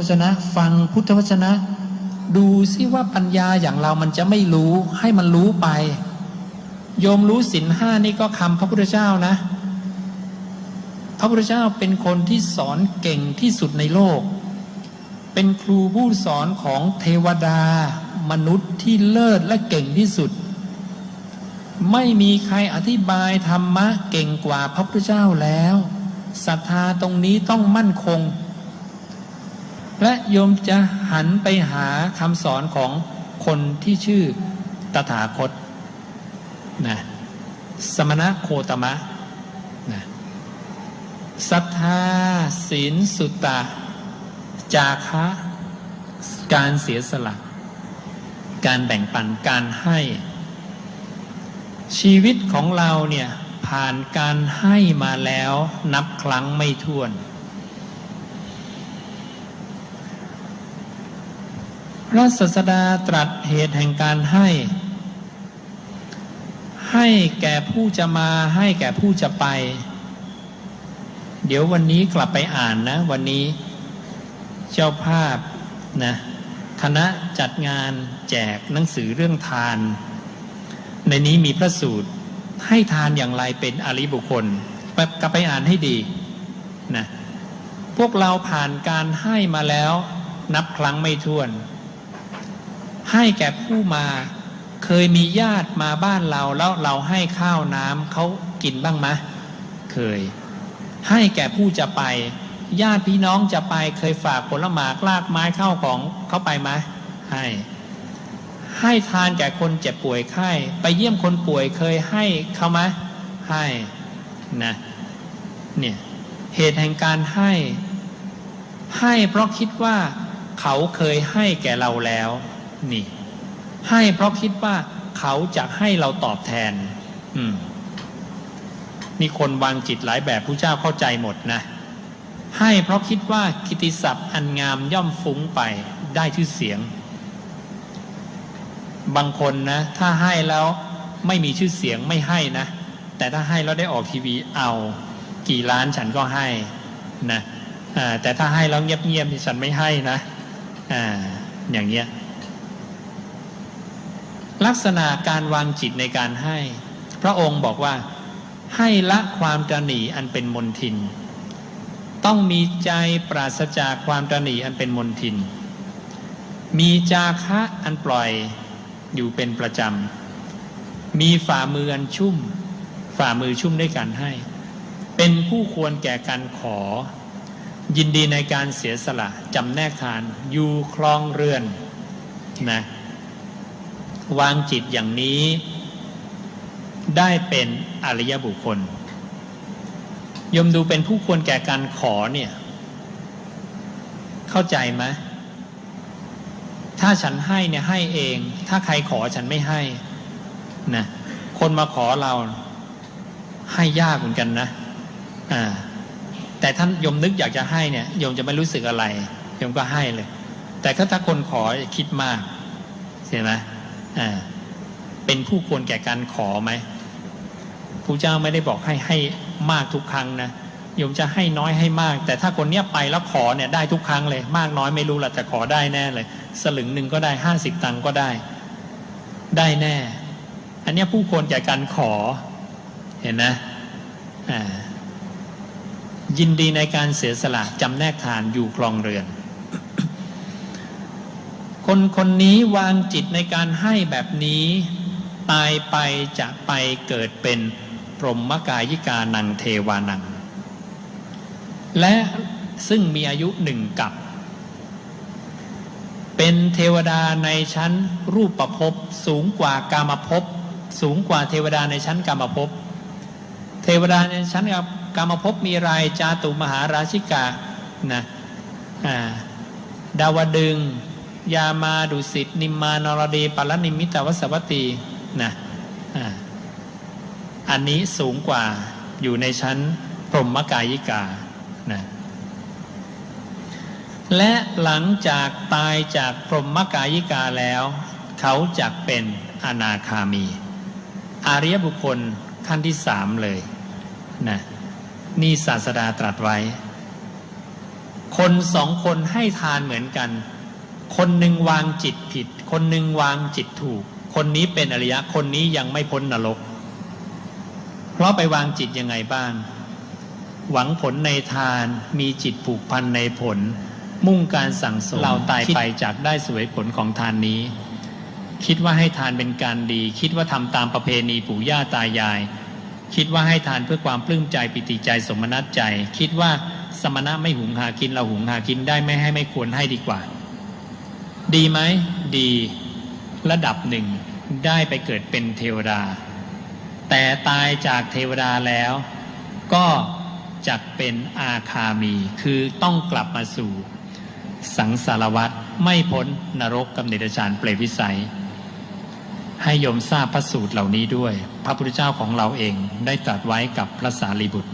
วจนะ ฟังพุทธวจนะ ดูซิว่าปัญญาอย่างเรามันจะไม่รู้ให้มันรู้ไป โยมรู้สินห้านี่ก็คำพระพุทธเจ้านะ พระพุทธเจ้าเป็นคนที่สอนเก่งที่สุดในโลก เป็นครูผู้สอนของเทวดามนุษย์ที่เลิศและเก่งที่สุด ไม่มีใครอธิบายธรรมะเก่งกว่าพระพุทธเจ้าแล้วศรัทธาตรงนี้ต้องมั่นคง และโยมจะหันไปหาคำสอนของคนที่ชื่อตถาคตนะสมณะโคตมะนะศรัทธาศีลสุตตะ จาคะการเสียสละ การแบ่งปันการให้ ชีวิตของเราเนี่ยผ่านการให้มาแล้วนับครั้งไม่ถ้วน พระศาสดาตรัสเหตุแห่งการให้ ให้แก่ผู้จะมาให้แก่ผู้จะไป เดี๋ยววันนี้กลับไปอ่านนะ วันนี้เจ้าภาพนะคณะจัดงานแจกหนังสือเรื่องทาน ในนี้มีพระสูตรให้ทานอย่างไรเป็นอริบุคคลไปกลับไปอ่านให้ดีนะพวกเราผ่านการให้มาแล้วนับครั้งไม่ถ้วน ให้แก่ผู้มา เคยมีญาติมาบ้านเราแล้วเราให้ข้าวน้ำเขากินบ้างไหมเคย ให้แก่ผู้จะไป ญาติพี่น้องจะไปเคยฝากผลหมากลากไม้เข้าของเขาไปไหมให้ ให้ทานแก่คนเจ็บป่วยไข้ไปเยี่ยมคนป่วยเคยให้เขาไหมให้นะเนี่ยเหตุแห่งการให้ ให้เพราะคิดว่าเขาเคยให้แก่เราแล้ว นี่ ให้เพราะคิดว่าเขาจะให้เราตอบแทน อืมนี่คนวางจิตหลายแบบผู้เจ้าเข้าใจหมดนะ ให้เพราะคิดว่ากิติศัพท์อันงามย่อมฟุ้งไปได้ชื่อเสียง บางคนนะ ถ้าให้แล้วไม่มีชื่อเสียงไม่ให้นะ แต่ถ้าให้แล้วได้ออกทีวีเอา กี่ล้านฉันก็ให้นะแต่ถ้าให้แล้วเงียบๆฉันไม่ให้นะอ่าอย่างเงี้ย ลักษณะการวางจิตในการให้ พระองค์บอกว่าให้ละความตรณีอันเป็นมนทิน ต้องมีใจปราศจากความตรณีอันเป็นมนทิน มีจาคะอันปล่อยอยู่เป็นประจำ มีฝ่ามืออันชุ่ม ฝ่ามือชุ่มด้วยการให้ เป็นผู้ควรแก่การขอ ยินดีในการเสียสละจำแนกทานอยู่คลองเรือนนะ วางจิตอย่างนี้ ได้เป็นอริยบุคคลยมดูเป็นผู้ควรแก่การขอเนี่ย เข้าใจไหมถ้าฉันให้เนี่ยให้เอง ถ้าใครขอฉันไม่ให้นะคนมาขอเราให้ยากเหมือนกันนะอ่าแต่ท่านยมนึกอยากจะให้เนี่ยยมจะไม่รู้สึกอะไรยมก็ให้เลย แต่ถ้าคนขอคิดมากใช่ไหม อ่าเป็นผู้ควรแก่การขอไหมพระเจ้าไม่ได้บอกให้ให้มากทุกครั้งนะโยมจะให้น้อยให้มาก แต่ถ้าคนเนี้ยไปแล้วขอเนี่ยได้ทุกครั้งเลย มากน้อยไม่รู้ละแต่ขอได้แน่เลย สลึงหนึ่งก็ได้ห้าสิบตังก็ได้ ได้แน่ อันเนี้ยผู้ควรแก่การขอเห็นนะอ่ายินดีในการเสียสละจำแนกทานอยู่คลองเรือน คนคนนี้วางจิตในการให้แบบนี้ ตายไปจะไปเกิดเป็นพรหมกายิกานังเทวานัง และซึ่งมีอายุหนึ่งกับ เป็นเทวดาในชั้นรูปประพบสูงกว่ากามภพสูงกว่าเทวดาในชั้นกามภพเทวดาในชั้นกามภพมีรายจาตุมหาราชิกานะดาวดึง ยามาดุสิตนิมมานรดีปัลนิมิตวสวัตตีนะอันนี้สูงกว่าอยู่ในชั้นพรหมกายิกานะและหลังจากตายจากพรหมกายิกาแล้ว เขาจะเป็นอนาคามี อาริยบุคคลขั้นที่สามเลยนะนี่ศาสดาตรัสไว้ คนสองคนให้ทานเหมือนกัน คนหนึ่งวางจิตผิด คนหนึ่งวางจิตถูก คนนี้เป็นอริยะ คนนี้ยังไม่พ้นนรก เพราะไปวางจิตยังไงบ้าง หวังผลในทานมีจิตผูกพันในผล มุ่งการสั่งสมเราตายไปจากได้สวยผลของทานนี้ คิดว่าให้ทานเป็นการดี คิดว่าทำตามประเพณีปู่ย่าตายาย คิดว่าให้ทานเพื่อความปลื้มใจปิติใจสมนัตใจ คิดว่าสมณะไม่หุงหากินเราหุงหากินได้ไม่ให้ไม่ควรให้ดีกว่า ดีไหมดีระดับหนึ่งได้ไปเกิดเป็นเทวดา แต่ตายจากเทวดาแล้ว ก็จักเป็นอาคามี คือต้องกลับมาสู่ สังสารวัตรไม่พ้นนรกกับเนรชานเปรตวิสัย ให้โยมทราบพระสูตรเหล่านี้ด้วย พระพุทธเจ้าของเราเองได้ตรัสไว้กับพระสารีบุตร